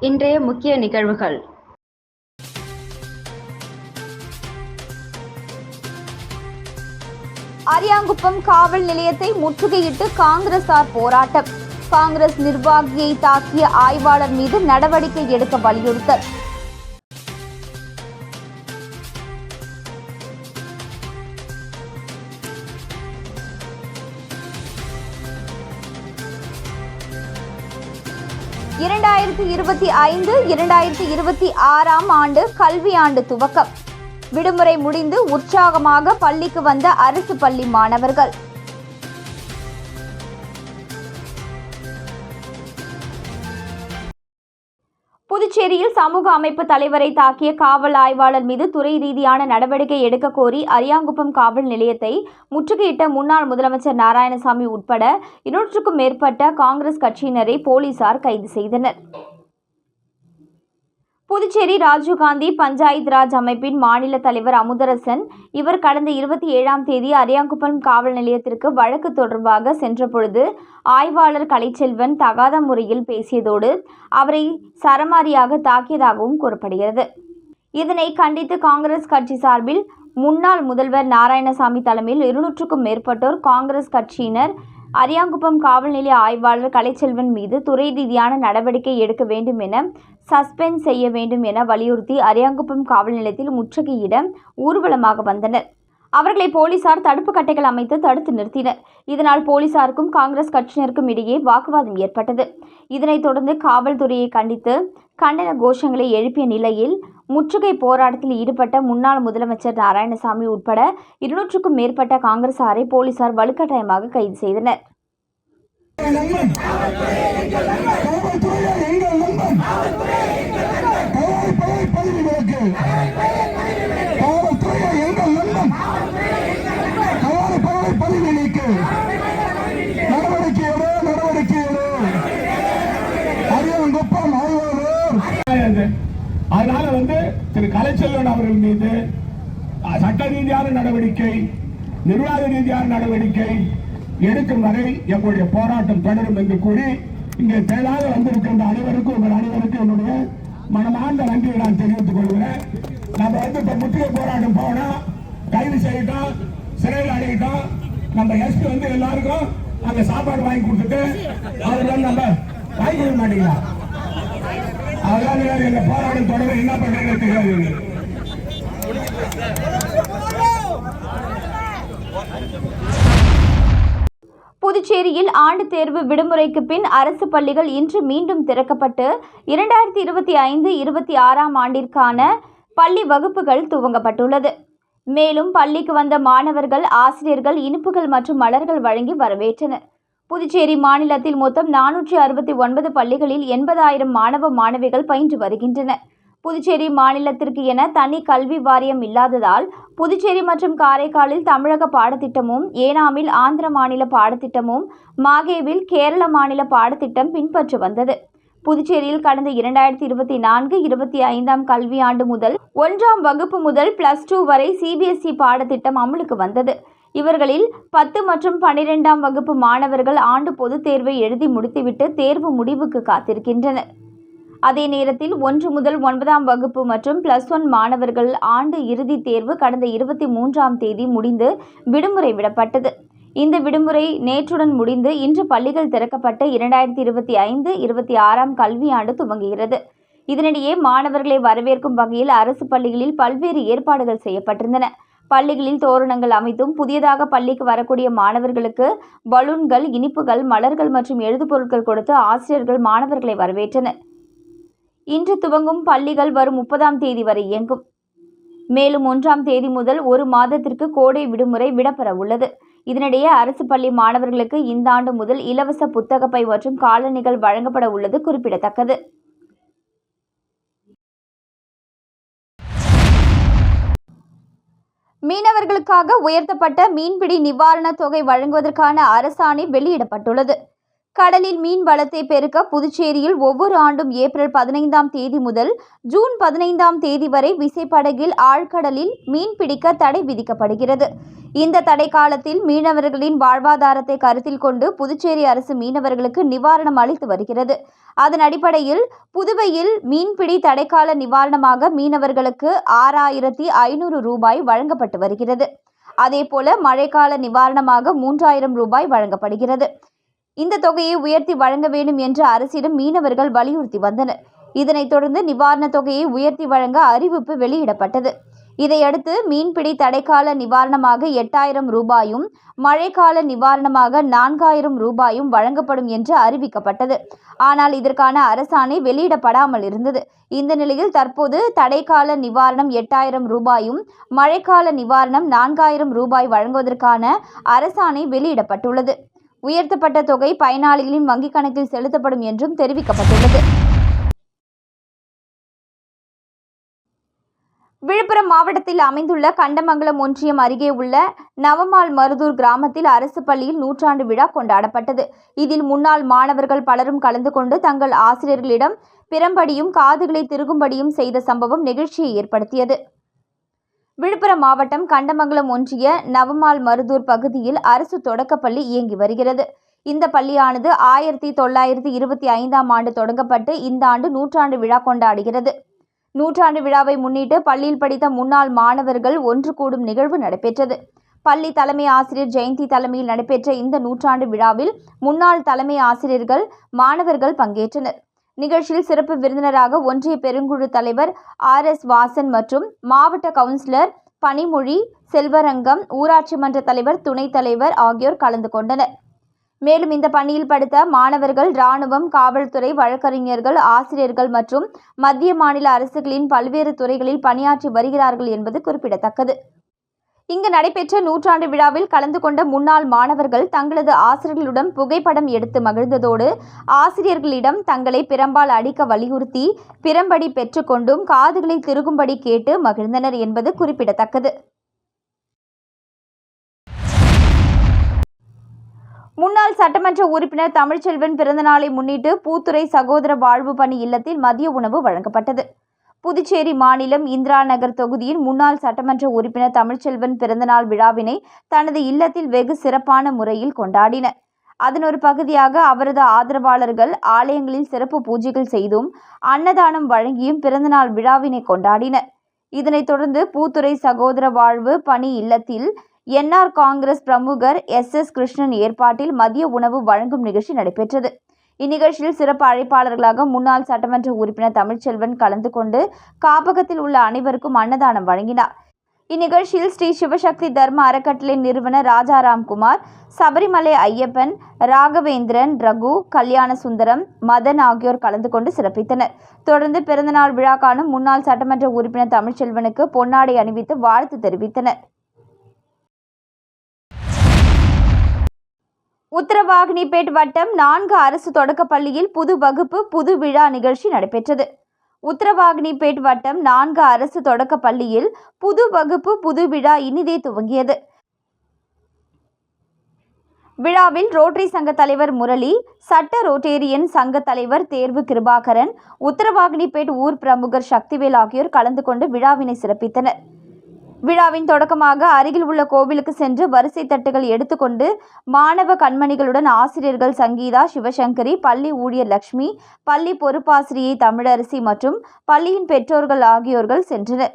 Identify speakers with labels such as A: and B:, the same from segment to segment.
A: இன்றைய முக்கிய நிகழ்வுகள்.
B: அரியாங்குப்பம் காவல் நிலையத்தை முற்றுகையிட்டு காங்கிரசார் போராட்டம். காங்கிரஸ் நிர்வாகியை தாக்கிய ஆய்வாளர் மீது நடவடிக்கை எடுக்க வலியுறுத்தல். இரண்டாயிரத்தி இருபத்தி ஐந்து இரண்டாயிரத்தி இருபத்தி ஆறாம் ஆண்டு கல்வியாண்டு துவக்கம். விடுமுறை முடிந்து உற்சாகமாக பள்ளிக்கு வந்த அரசு பள்ளி மாணவர்கள். புதுச்சேரியில் சமூக அமைப்பு தலைவரை தாக்கிய காவல் ஆய்வாளர் மீது துறை ரீதியான நடவடிக்கை எடுக்க கோரி அரியாங்குப்பம் காவல் நிலையத்தை முற்றுகையிட்ட முன்னாள் முதலமைச்சர் நாராயணசாமி உட்பட இருநூற்றுக்கும் மேற்பட்ட காங்கிரஸ் கட்சியினரை போலீசார் கைது செய்தனர். புதுச்சேரி ராஜீவ்காந்தி பஞ்சாயத் ராஜ் அமைப்பின் மாநில தலைவர் அமுதரசன் இவர் கடந்த இருபத்தி ஏழாம் தேதி அரியாங்குப்பம் காவல் நிலையத்திற்கு வழக்கு தொடர்பாக சென்றபொழுது ஆய்வாளர் கலைச்செல்வன் தகாத முறையில் பேசியதோடு அவரை சரமாரியாக தாக்கியதாகவும் கூறப்படுகிறது. இதனை கண்டித்து காங்கிரஸ் கட்சி சார்பில் முன்னாள் முதல்வர் நாராயணசாமி தலைமையில் இருநூற்றுக்கும் மேற்பட்டோர் காங்கிரஸ் கட்சியினர் அரியாங்குப்பம் காவல் நிலைய ஆய்வாளர் கலைச்செல்வன் மீது துறை ரீதியான நடவடிக்கை எடுக்க வேண்டும் என சஸ்பெண்ட் செய்ய வேண்டும் என வலியுறுத்தி அரியாங்குப்பம் காவல் நிலையத்தில் முற்றுகையிட ஊர்வலமாக வந்தனர். அவர்களை போலீசார் தடுப்பு கட்டைகள் அமைத்து தடுத்து நிறுத்தினர். இதனால் போலீசாருக்கும் காங்கிரஸ் கட்சியினருக்கும் இடையே வாக்குவாதம் ஏற்பட்டது. இதனைத் தொடர்ந்து காவல்துறையை கண்டித்து கண்டன கோஷங்களை எழுப்பிய நிலையில் முற்றுகை போராட்டத்தில் ஈடுபட்ட முன்னாள் முதலமைச்சர் நாராயணசாமி உட்பட இருநூற்றுக்கும் மேற்பட்ட காங்கிரசாரை போலீசார் வலுக்கட்டாயமாக கைது செய்தனர்
C: நண்பன் கிடையாது.
D: அதனால வந்து திரு கலைச்செல்வன் அவர்கள் மீது சட்ட ரீதியான நடவடிக்கை நிர்வாக ரீதியான நடவடிக்கை எடுக்கும் வரை எங்களுடைய போராட்டம் தொடரும் என்று கூறி இங்கே தேடாத வந்திருக்கின்ற அனைவருக்கும் உங்கள் அனைவருக்கும் என்னுடைய மனமார்ந்த நன்றியை நான் தெரிவித்துக் கொள்கிறேன். நம்ம வந்து இப்ப முற்றுகை போராட்டம் போனா கைது செய்யட்டோம் சிறையில் அடையிட்டோம் நம்ம எஸ்பி வந்து எல்லாருக்கும் அங்க சாப்பாடு வாங்கி கொடுத்துட்டு அவர் வந்து நம்ம வாங்கி மாட்டீங்களா அதெல்லாம் நீங்க எங்க போராட்டம் தொடர என்ன பண்றீங்கன்னு தெரியாது.
B: புதுச்சேரியில் ஆண்டு தேர்வு விடுமுறைக்கு பின் அரசு பள்ளிகள் இன்று மீண்டும் திறக்கப்பட்டு இரண்டாயிரத்தி இருபத்தி ஐந்து இருபத்தி ஆறாம் ஆண்டிற்கான பள்ளி வகுப்புகள் துவங்கப்பட்டுள்ளது. மேலும் பள்ளிக்கு வந்த மாணவர்கள் ஆசிரியர்கள் இனிப்புகள் மற்றும் மலர்கள் வழங்கி வரவேற்றனர். புதுச்சேரி மாநிலத்தில் மொத்தம் நானூற்றி அறுபத்தி ஒன்பது பள்ளிகளில் எண்பதாயிரம் மாணவ மாணவிகள் பயின்று வருகின்றனர். புதுச்சேரி மாநிலத்திற்கு என தனி கல்வி வாரியம் இல்லாததால் புதுச்சேரி மற்றும் காரைக்காலில் தமிழக பாடத்திட்டமும் ஏனாமில் ஆந்திர மாநில பாடத்திட்டமும் மாகேவில் கேரள மாநில பாடத்திட்டம் பின்பற்றி வந்தது. புதுச்சேரியில் கடந்த இரண்டாயிரத்தி இருபத்தி நான்கு இருபத்தி ஐந்தாம் கல்வியாண்டு முதல் ஒன்றாம் வகுப்பு முதல் பிளஸ் டூ வரை சிபிஎஸ்இ பாடத்திட்டம் அமலுக்கு வந்தது. இவர்களில் பத்து மற்றும் பன்னிரெண்டாம் வகுப்பு மாணவர்கள் ஆண்டு பொதுத் தேர்வை எழுதி முடித்துவிட்டு தேர்வு முடிவுக்கு காத்திருக்கின்றனர். அதே நேரத்தில் ஒன்று முதல் ஒன்பதாம் வகுப்பு மற்றும் பிளஸ் ஒன் மாணவர்கள் ஆண்டு இறுதித் தேர்வு கடந்த இருபத்தி மூன்றாம் தேதி முடிந்து விடுமுறை விடப்பட்டது. இந்த விடுமுறை நேற்றுடன் முடிந்து இன்று பள்ளிகள் திறக்கப்பட்ட இரண்டாயிரத்தி இருபத்தி ஐந்து இருபத்தி ஆறாம் கல்வியாண்டு துவங்குகிறது. இதனிடையே மாணவர்களை வரவேற்கும் வகையில் அரசு பள்ளிகளில் பல்வேறு ஏற்பாடுகள் செய்யப்பட்டிருந்தன. பள்ளிகளில் தோரணங்கள் அமைத்தும் புதியதாக பள்ளிக்கு வரக்கூடிய மாணவர்களுக்கு பலூன்கள் இனிப்புகள் மலர்கள் மற்றும் எழுதுபொருட்கள் கொடுத்து ஆசிரியர்கள் மாணவர்களை வரவேற்றனர். இன்று துவங்கும் பள்ளிகள் வரும் முப்பதாம் தேதி வரை இயங்கும். மேலும் ஒன்றாம் தேதி முதல் ஒரு மாதத்திற்கு கோடை விடுமுறை விடப்பெற உள்ளது. இதனிடையே அரசு பள்ளி மாணவர்களுக்கு இந்த ஆண்டு முதல் இலவச புத்தகப்பை மற்றும் காலணிகள் வழங்கப்பட உள்ளது குறிப்பிடத்தக்கது. மீனவர்களுக்காக உயர்த்தப்பட்ட மீன்பிடி நிவாரணத் தொகை வழங்குவதற்கான அரசாணை வெளியிடப்பட்டுள்ளது. கடலில் மீன் வளத்தை பெருக்க புதுச்சேரியில் ஒவ்வொரு ஆண்டும் ஏப்ரல் பதினைந்தாம் தேதி முதல் ஜூன் பதினைந்தாம் தேதி வரை விசைப்படகில் ஆழ்கடலில் மீன் பிடிக்க தடை விதிக்கப்படுகிறது. இந்த தடை காலத்தில் மீனவர்களின் வாழ்வாதாரத்தை கருத்தில் கொண்டு புதுச்சேரி அரசு மீனவர்களுக்கு நிவாரணம் அளித்து வருகிறது. அதன் அடிப்படையில் புதுவையில் மீன்பிடி தடைக்கால நிவாரணமாக மீனவர்களுக்கு ஆறாயிரத்தி ஐநூறு ரூபாய் வழங்கப்பட்டு வருகிறது. அதேபோல மழைக்கால நிவாரணமாக மூன்றாயிரம் ரூபாய் வழங்கப்படுகிறது. இந்த தொகையை உயர்த்தி வழங்க வேண்டும் என்று அரசிடம் மீனவர்கள் வலியுறுத்தி வந்தனர். இதனைத் தொடர்ந்து நிவாரணத் தொகையை உயர்த்தி வழங்க அறிவிப்பு வெளியிடப்பட்டது. இதையடுத்து மீன்பிடி தடைக்கால நிவாரணமாக எட்டாயிரம் ரூபாயும் மழைக்கால நிவாரணமாக நான்காயிரம் ரூபாயும் வழங்கப்படும் என்று அறிவிக்கப்பட்டது. ஆனால் இதற்கான அரசாணை வெளியிடப்படாமல் இருந்தது. இந்த நிலையில் தற்போது தடைக்கால நிவாரணம் எட்டாயிரம் ரூபாயும் மழைக்கால நிவாரணம் நான்காயிரம் ரூபாய் வழங்குவதற்கான அரசாணை வெளியிடப்பட்டுள்ளது. உயர்த்தப்பட்ட தொகை பயனாளிகளின் வங்கிக் கணக்கில் செலுத்தப்படும் என்றும் தெரிவிக்கப்பட்டுள்ளது. விழுப்புரம் மாவட்டத்தில் அமைந்துள்ள கண்டமங்கலம் ஒன்றியம் அருகே உள்ள நவமால் மருதூர் கிராமத்தில் அரசு பள்ளியில் நூற்றாண்டு விழா கொண்டாடப்பட்டது. இதில் முன்னாள் மாணவர்கள் பலரும் கலந்து கொண்டு தங்கள் ஆசிரியர்களிடம் பிறம்படியும் காதுகளை திருகும்படியும் செய்த சம்பவம் நெகிழ்ச்சியை ஏற்படுத்தியது. விழுப்புரம் மாவட்டம் கண்டமங்கலம் ஒன்றிய நவமால் மருதூர் பகுதியில் அரசு தொடக்கப்பள்ளி இயங்கி வருகிறது. இந்த பள்ளியானது ஆயிரத்தி தொள்ளாயிரத்தி இருபத்தி ஐந்தாம் ஆண்டு தொடங்கப்பட்டு இந்த ஆண்டு நூற்றாண்டு விழா கொண்டாடுகிறது. நூற்றாண்டு விழாவை முன்னிட்டு பள்ளியில் படித்த முன்னாள் மாணவர்கள் ஒன்று கூடும் நிகழ்வு நடைபெற்றது. பள்ளி தலைமை ஆசிரியர் ஜெயந்தி தலைமையில் நடைபெற்ற இந்த நூற்றாண்டு விழாவில் முன்னாள் தலைமை ஆசிரியர்கள் மாணவர்கள் பங்கேற்றனர். நிகழ்ச்சியில் சிறப்பு விருந்தினராக ஒன்றிய பெருங்குழு தலைவர் ஆர் எஸ் வாசன் மற்றும் மாவட்ட கவுன்சிலர் பனிமொழி செல்வரங்கம் ஊராட்சி மன்ற தலைவர் துணைத் தலைவர் ஆகியோர் கலந்து கொண்டனர். மேலும் இந்த பணியில் படித்த மாணவர்கள் இராணுவம் காவல்துறை வழக்கறிஞர்கள் ஆசிரியர்கள் மற்றும் மத்திய மாநில அரசுகளின் பல்வேறு துறைகளில் பணியாற்றி வருகிறார்கள் என்பது குறிப்பிடத்தக்கது. இங்கு நடைபெற்ற நூற்றாண்டு விழாவில் கலந்து கொண்ட முன்னாள் மாணவர்கள் தங்களது ஆசிரியர்களுடன் புகைப்படம் எடுத்து மகிழ்ந்ததோடு ஆசிரியர்களிடம் தங்களை பிரம்பால் அடிக்க வலியுறுத்தி பிரம்படி பெற்றுக்கொண்டும் காதுகளை திருகும்படி கேட்டு மகிழ்ந்தனர் என்பது குறிப்பிடத்தக்கது. முன்னாள் சட்டமன்ற உறுப்பினர் தமிழ்ச்செல்வன் பிறந்தநாளை முன்னிட்டு பூத்துறை சகோதர வாழ்வு பணி இல்லத்தில் மதிய உணவு வழங்கப்பட்டது. புதுச்சேரி மாநிலம் இந்திரா நகர் தொகுதியின் முன்னாள் சட்டமன்ற உறுப்பினர் தமிழ்ச்செல்வன் பிறந்தநாள் விழாவினை தனது இல்லத்தில் வெகு சிறப்பான முறையில் கொண்டாடினர். அதன் ஒரு பகுதியாக அவரது ஆதரவாளர்கள் ஆலயங்களில் சிறப்பு பூஜைகள் செய்தும் அன்னதானம் வழங்கியும் பிறந்தநாள் விழாவினை கொண்டாடினர். இதனைத் தொடர்ந்து பூத்துறை சகோதர வாழ்வு பணி இல்லத்தில் என்ஆர் காங்கிரஸ் பிரமுகர் எஸ் எஸ் கிருஷ்ணன் ஏற்பாட்டில் மதிய உணவு வழங்கும் நிகழ்ச்சி நடைபெற்றது. இந்நிகழ்ச்சியில் சிறப்பு அழைப்பாளர்களாக முன்னாள் சட்டமன்ற உறுப்பினர் தமிழ்ச்செல்வன் கலந்து கொண்டு காப்பகத்தில் உள்ள அனைவருக்கும் அன்னதானம் வழங்கினார். இந்நிகழ்ச்சியில் ஸ்ரீ சிவசக்தி தர்ம அறக்கட்டளை நிறுவனர் ராஜாராம் குமார் சபரிமலை ஐயப்பன் ராகவேந்திரன் ரகு கல்யாண சுந்தரம் மதன் ஆகியோர் கலந்து கொண்டு சிறப்பித்தனர். தொடர்ந்து பிறந்தநாள் விழா காணும் முன்னாள் சட்டமன்ற உறுப்பினர் தமிழ்ச்செல்வனுக்கு பொன்னாடை அணிவித்து வாழ்த்து தெரிவித்தனர். உத்தரவாகினிப்பேட் வட்டம் நான்கு அரசு தொடக்கப்பள்ளியில் புது வகுப்பு புது விழா நிகழ்ச்சி நடைபெற்றது. உத்தரவாகினிப்பேட் வட்டம் நான்கு அரசு தொடக்கப்பள்ளியில் புது வகுப்பு புது விழா இனிதே துவங்கியது. விழாவில் ரோட்டரி சங்க தலைவர் முரளி சட்ட ரோட்டேரியன் சங்க தலைவர் தேர்வு கிருபாகரன் உத்தரவாகினிப்பேட் ஊர் பிரமுகர் சக்திவேல் ஆகியோர் கலந்து கொண்டு விழாவினை சிறப்பித்தனர். விழாவின் தொடக்கமாக அருகில் உள்ள கோவிலுக்கு சென்று வரிசை தட்டுகள் எடுத்துக்கொண்டு மாணவ கண்மணிகளுடன் ஆசிரியர்கள் சங்கீதா சிவசங்கரி பள்ளி ஊழியர் லட்சுமி பள்ளி பொறுப்பாசிரியை தமிழரசி மற்றும் பள்ளியின் பெற்றோர்கள் ஆகியோர்கள் சென்றனர்.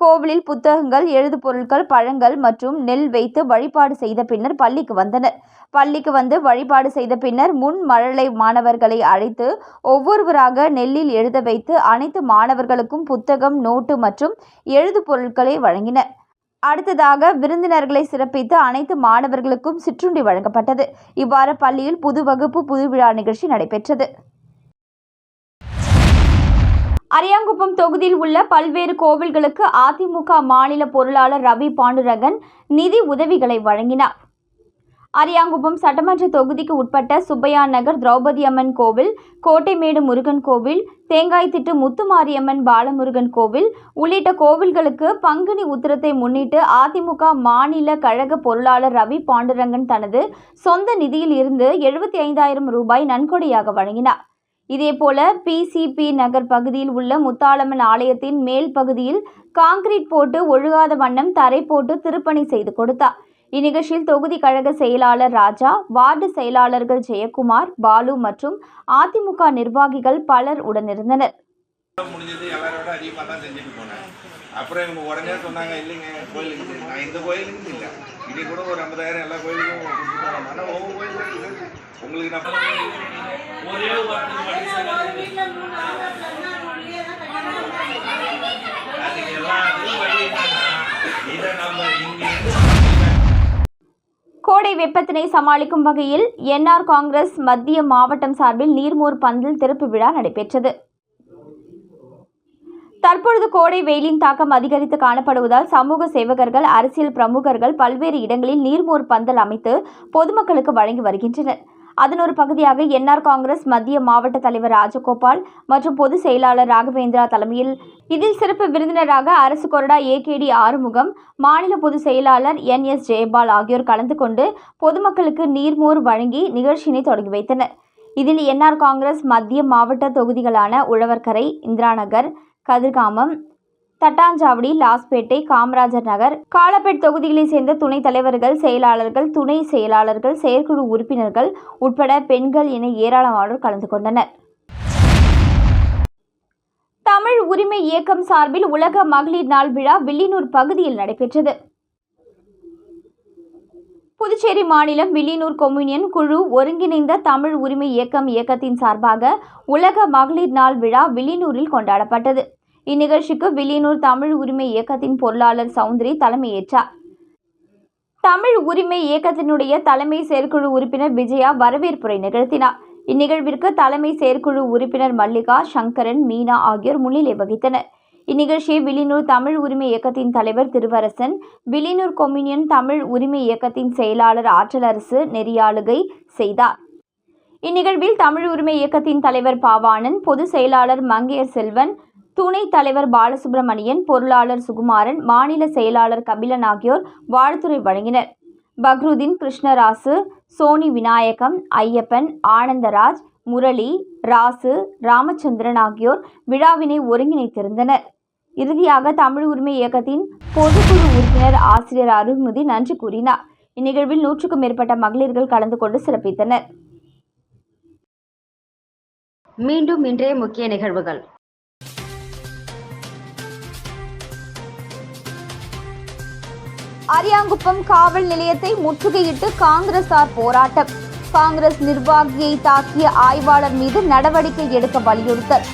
B: கோவிலில் புத்தகங்கள் எழுது பொருட்கள் பழங்கள் மற்றும் நெல் வைத்து வழிபாடு செய்த பின்னர் பள்ளிக்கு வந்தனர். பள்ளிக்கு வந்து வழிபாடு செய்த பின்னர் முன் மழலை மாணவர்களை அழைத்து ஒவ்வொருவராக நெல்லில் எழுத வைத்து அனைத்து மாணவர்களுக்கும் புத்தகம் நோட்டு மற்றும் எழுது பொருட்களை வழங்கினர். அடுத்ததாக விருந்தினர்களை சிறப்பித்து அனைத்து மாணவர்களுக்கும் சிற்றுண்டி வழங்கப்பட்டது. இவ்வாறு பள்ளியில் புது வகுப்பு புது விழா நிகழ்ச்சி நடைபெற்றது. அரியாங்குப்பம் தொகுதியில் உள்ள பல்வேறு கோவில்களுக்கு அதிமுக மாநில பொருளாளர் ரவி பாண்டுரங்கன் நிதி உதவிகளை வழங்கினார். அரியாங்குப்பம் சட்டமன்ற தொகுதிக்கு உட்பட்ட சுப்பையா நகர் திரௌபதி அம்மன் கோவில் கோட்டைமேடு முருகன் கோவில் தேங்காய்த்திட்டு முத்துமாரியம்மன் பாலமுருகன் கோவில் உள்ளிட்ட கோவில்களுக்கு பங்குனி உத்திரத்தை முன்னிட்டு அதிமுக மாநில கழக பொருளாளர் ரவி பாண்டுரங்கன் தனது சொந்த நிதியில் இருந்து எழுபத்தி ஐந்தாயிரம் ரூபாய் நன்கொடையாக வழங்கினார். இதேபோல பிசிபி நகர் பகுதியில் உள்ள முத்தாளம்மன் ஆலயத்தின் மேல் பகுதியில் காங்கிரீட் போட்டு ஒழுகாத வண்ணம் தரை போட்டு திருப்பணி செய்து கொடுத்தார். இந்நிகழ்ச்சியில் தொகுதி கழக செயலாளர் ராஜா வார்டு செயலாளர்கள் ஜெயக்குமார் பாலு மற்றும் அதிமுக நிர்வாகிகள் பலர் உடனிருந்தனர்.
E: அப்புறம் இவங்க உடனே சொன்னாங்க இல்லைங்க கோயிலுக்கு நான் இந்த கோயிலுக்கு இல்லை. இது கூட ஒரு ஐம்பதாயிரம் எல்லா கோயிலுக்கும் ஆனால் ஒவ்வொரு கோயிலுக்கு உங்களுக்கு நான்
F: ஒரே இதை நம்ம இங்க
B: கோடை வெப்பத்தினை சமாளிக்கும் வகையில் என்ஆர் காங்கிரஸ் மத்திய மாவட்டம் சார்பில் நீர்மோர் பந்தில் திறப்பு விழா நடைபெற்றது. தற்பொழுது கோடை வெயிலின் தாக்கம் அதிகரித்து காணப்படுவதால் சமூக சேவகர்கள் அரசியல் பிரமுகர்கள் பல்வேறு இடங்களில் நீர்மோர் பந்தல் அமைத்து பொதுமக்களுக்கு வழங்கி வருகின்றனர். அதன் ஒரு பகுதியாக என்ஆர் காங்கிரஸ் மத்திய மாவட்ட தலைவர் ராஜகோபால் மற்றும் பொதுச் செயலாளர் ராகவேந்திரா தலைமையில் இதில் சிறப்பு விருந்தினராக அரசு கொறடா ஏகேடி ஆறுமுகம் மாநில பொதுச் செயலாளர் என். எஸ். ஜெயபால் ஆகியோர் கலந்து கொண்டு பொதுமக்களுக்கு நீர்மோர் வழங்கி நிகழ்ச்சியினை தொடங்கி வைத்தனர். இதில் என்ஆர் காங்கிரஸ் மத்திய மாவட்ட தொகுதிகளான உழவர்கரை இந்திராநகர் கதிர்காமம் தட்டாஞ்சாவடி லாஸ்பேட்டை காமராஜர் நகர் காலப்பேட் தொகுதிகளைச் சேர்ந்த துணைத் தலைவர்கள் செயலாளர்கள் துணை செயலாளர்கள் செயற்குழு உறுப்பினர்கள் உட்பட பெண்கள் என ஏராளமானோர் கலந்து கொண்டனர். தமிழ் உரிமை இயக்கம் சார்பில் உலக மகளிர் நாள் விழா வில்லியனூர் பகுதியில் நடைபெற்றது. புதுச்சேரி மாநிலம் வில்லியனூர் கொம்யூனியன் குழு ஒருங்கிணைந்த தமிழ் உரிமை இயக்கம் இயக்கத்தின் சார்பாக உலக மகளிர் நாள் விழா வில்லியனூரில் கொண்டாடப்பட்டது. இந்நிகழ்ச்சிக்கு வில்லியனூர் தமிழ் உரிமை இயக்கத்தின் பொருளாளர் சௌந்தரி தலைமையேற்றார். தமிழ் உரிமை இயக்கத்தினுடைய தலைமை செயற்குழு உறுப்பினர் விஜயா வரவேற்புரை நிகழ்த்தினார். இந்நிகழ்விற்கு தலைமை செயற்குழு உறுப்பினர் மல்லிகா சங்கரன் மீனா ஆகியோர் முன்னிலை வகித்தனர். இந்நிகழ்ச்சியை வில்லியனூர் தமிழ் உரிமை இயக்கத்தின் தலைவர் திருவரசன் வில்லியனூர் கொம்யூனியன் தமிழ் உரிமை இயக்கத்தின் செயலாளர் ஆற்றலரசு நெறியாளுகை செய்தார். இந்நிகழ்வில் தமிழ் உரிமை இயக்கத்தின் தலைவர் பாவாணன் பொதுச் செயலாளர் மங்கையர் செல்வன் துணைத் தலைவர் பாலசுப்ரமணியன் பொருளாளர் சுகுமாரன் மாநில செயலாளர் கபிலன் ஆகியோர் வாழ்த்துறை வழங்கினர். பக்ருதீன் கிருஷ்ணராசு சோனி விநாயகம் ஐயப்பன் ஆனந்தராஜ் முரளி ராசு ராமச்சந்திரன் ஆகியோர் விழாவினை ஒருங்கிணைத்திருந்தனர். இறுதியாக தமிழ் உரிமை இயக்கத்தின் பொதுக்குழு உறுப்பினர் ஆசிரியர் அருள்முதி நன்றி கூறினார். இந்நிகழ்வில் நூற்றுக்கும் மேற்பட்ட மகளிர்கள் கலந்து கொண்டு சிறப்பித்தனர்.
A: மீண்டும் இன்றைய முக்கிய நிகழ்வுகள்.
B: அரியாங்குப்பம் காவல் நிலையத்தை முற்றுகையிட்டு காங்கிரசார் போராட்டம். காங்கிரஸ் நிர்வாகியை தாக்கிய ஆய்வாளர் மீது நடவடிக்கை எடுக்க வலியுறுத்தல்.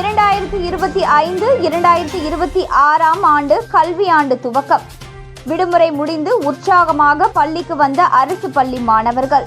B: இரண்டாயிரத்தி இருபத்தி ஐந்து இரண்டாயிரத்தி இருபத்தி ஆறாம் ஆண்டு கல்வியாண்டு துவக்கம். விடுமுறை முடிந்து உற்சாகமாக பள்ளிக்கு வந்த அரசு பள்ளி மாணவர்கள்.